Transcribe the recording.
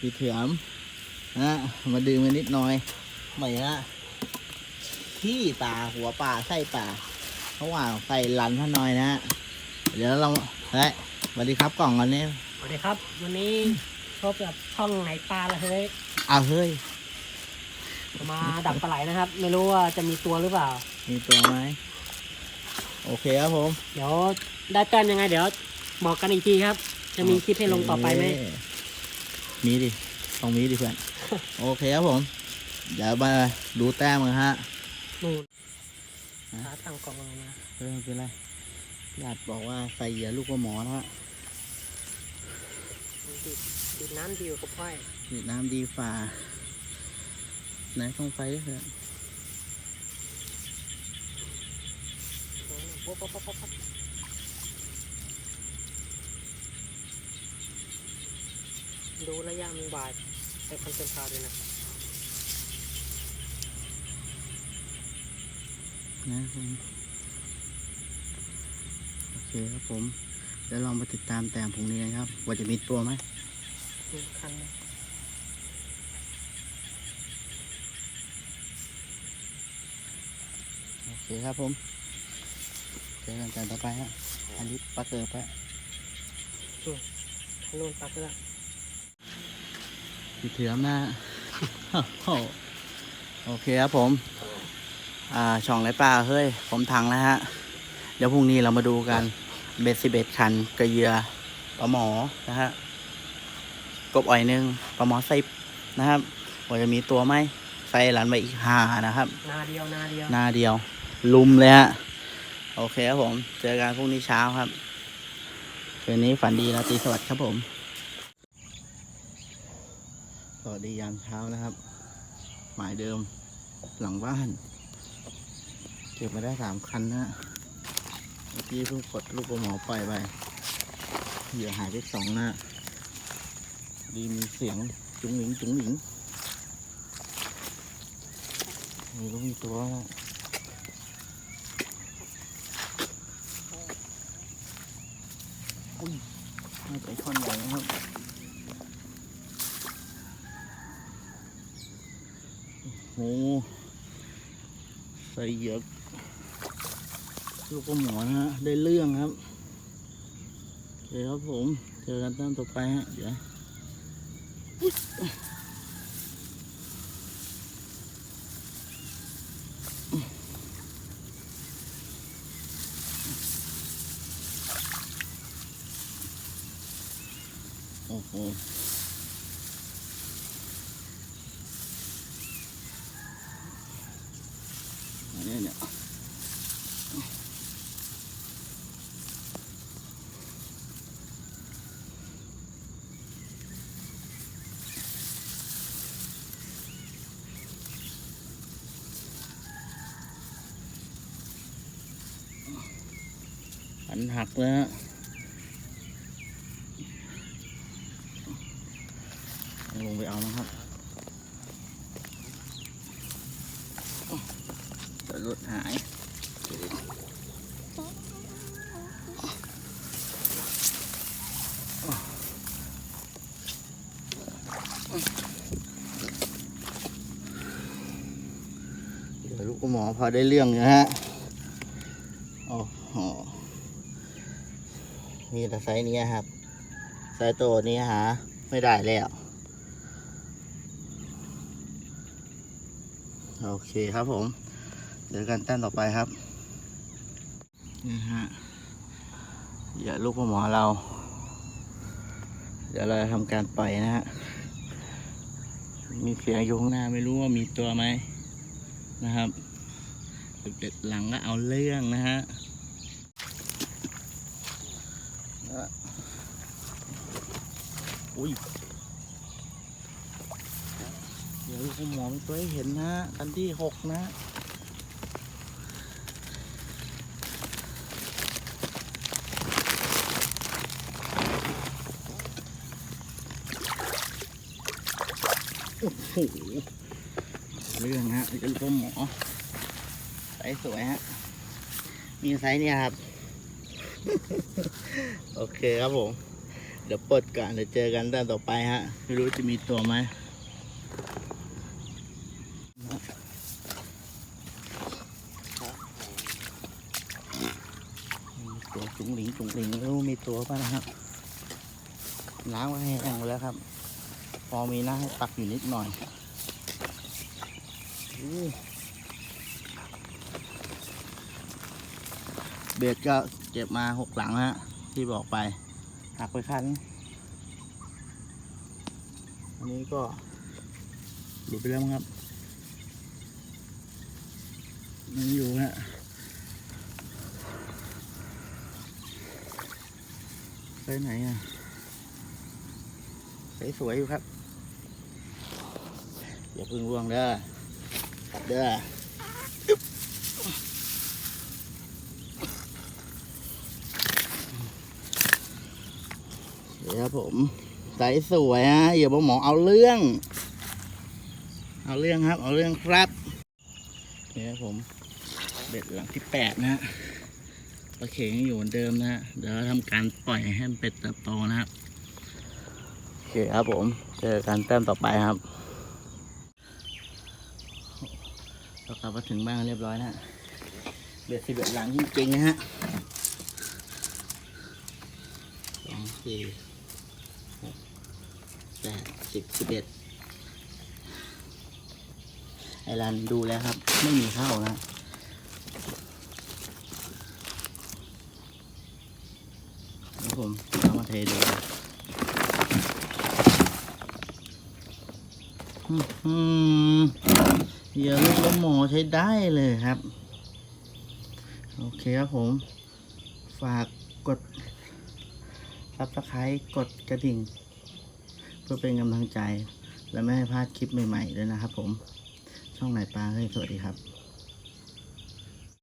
พี่เถือมนะมาดื่มกันนิดหน่อยไม่ฮะขี้ปลาหัวปลาไส้ปลาระหว่างใส่ลันท่านหน่อยนะฮะเดี๋ยวเราเฮ้ยสวัสดีครับกล่องกันนี้สวัสดีครับ วันนี้พบกับช่องไหนปลาละเฮ้ยเอาเฮ้ยจะมาดักปลาไหลนะครับ ไม่รู้ว่าจะมีตัวหรือเปล่า มีตัวไหมโอเคครับผม เดี๋ยวได้แต้มยังไงเดี๋ยวบอกกันอีกทีครับ จะมีคลิปให้ลงต่อไปไหมโเค มีดิต้องมีดิเพื่อน โอเคครับผม เดี๋ยวมาดูแต้มกันฮะนู่นฮะขาตั้งกล่องลงมาเออไม่เป็นไรญาติบอกว่าใส่เหยื่อลูกกระหมอนะฮะดิดดิดน้ำดีกว่ากับไฟฉีดน้ำดีฝ่าไหนต้องไฟด้วยเพื่อนป๊บป๊บป๊บป๊บ ดูระยะมันบาดไปคอนเซนทราเลยนะนะผมโอเคครับผม เดี๋ยวลองมาติดตามแต้มพรุ่งนี้กันครับ ว่าจะมีตัวไหมนี่คันนะโอเคครับผมเจอกันแต้มต่อไปฮะอันนี้ปลาเกิดไปนู่นปักแล้วพี่เถือมนะโอ้โหโอเคครับผม อ่า ช่องไรป้าเฮ้ย ผมถังแล้วฮะ เดี๋ยวพรุ่งนี้เรามาดูกันเบ็ดสิบเอ็ดคันกระเหยือปลาหมอนะฮะ กบอ่อยหนึ่งปลาหมอสิบนะครับว่าจะมีตัวไหมใส่หลันไปอีกห้านะครับ นาเดียว นาเดียวหน้าเดียว ลุมเลยฮะ โอเคครับผม เจอกันพรุ่งนี้เช้าครับ คืนนี้ฝันดีราตรีสวัสดิ์ครับผม สวัสดียามเช้านะครับ หมายเดิมหลังบ้าน เก็บมาได้สามคันนะเมื่อกี้เพิ่งกดลูกกระหมอปล่อยไปเหยื่อหายไปสองนะดีมีเสียงจุ๋งหลิงจุ๋งหลิงมีลูกมีตัวนะอุ้ยน่าจะช่อนใหญ่นะครับ โอ้ ใส่เหยือกลูกกระหมอนะฮะ ได้เรื่องครับโอเคครับผม เจอกันตอนต่อไปฮะ เดี๋ยวโอ้โห อันหักเลยฮะลงไปเอานะครับจะรถหายเดี๋ยวลูกหมอพอได้เรื่องนะฮะ โอ้โห มีแต่ไซส์นี้ครับ ไซส์โตนี้หา ไม่ได้แล้ว โอเคครับผม เดี๋ยวกันต้นต่อไปครับนี่ฮะอย่าลูกหมอเรา เดี๋ยวเราจะทำการปล่อยนะฮะ มีเสียงอยู่ข้างหน้าไม่รู้ว่ามีตัวไหมนะครับเด็กๆหลังก็เอาเรื่องนะฮะแล้ว อุ้ยเดี๋ยวคุณหมอมีตัวให้เห็นนะฮะคันที่หกนะโอ้โหเรื่องฮะนี่เป็นตัวหมอไซส์สวยฮะ มีไซส์เนี่ยครับ โอเคครับผม เดี๋ยวเปิดกันเดี๋ยวเจอกันด้านต่อไปฮะ ไม่รู้จะมีตัวไหมตัวจุงหลิงจุงหลิงไม่รู้มีตัวป่ะนะครับล้างไว้ให้แห้งแล้วครับ พอมีน้ำให้ตักอยู่นิดหน่อยเบ็ดก็ เก็บมาหกหลังฮะ ที่บอกไปหักไปคัน อันนี้ก็หลุดไปแล้วครับยังอยู่ฮะไปไหนอะสวยๆอยู่ครับ อย่าเพึ่งร่วงเด้อเด้อบเดี๋ยว ครับผมใสสวยฮะอย่าบอกหมอเอาเรื่อง เอาเรื่องครับ เอาเรื่องครับนี่ครับผมเบ็ดหลังที่แปดนะฮะปลาเข็งยังอยู่เหมือนเดิมนะฮะเดี๋ยวเราทำการปล่อยให้เป็ดเติบโตนะครับโอเคครับผมเจอกันแต้มต่อไปครับเรากลับมาถึงบ้านเรียบร้อยนะฮะเบ็ดสิบเอ็ดหลังจริงๆนะฮะสองสี่ แปดสิบสิบเอ็ดไอรันดูแล้วครับ ไม่มีเข้านะแล้วผมเอามาเทดูเยื่อลูกละหมอใช้ได้เลยครับ โอเคครับผม ฝากกดซับสไครต์กดกระดิ่ง พื่อเป็นกำลังใจ และไม่ให้พลาดคลิปใหม่ๆด้วยนะครับผม ช่องไหนปลาเฮ้ยสวัสดีครับ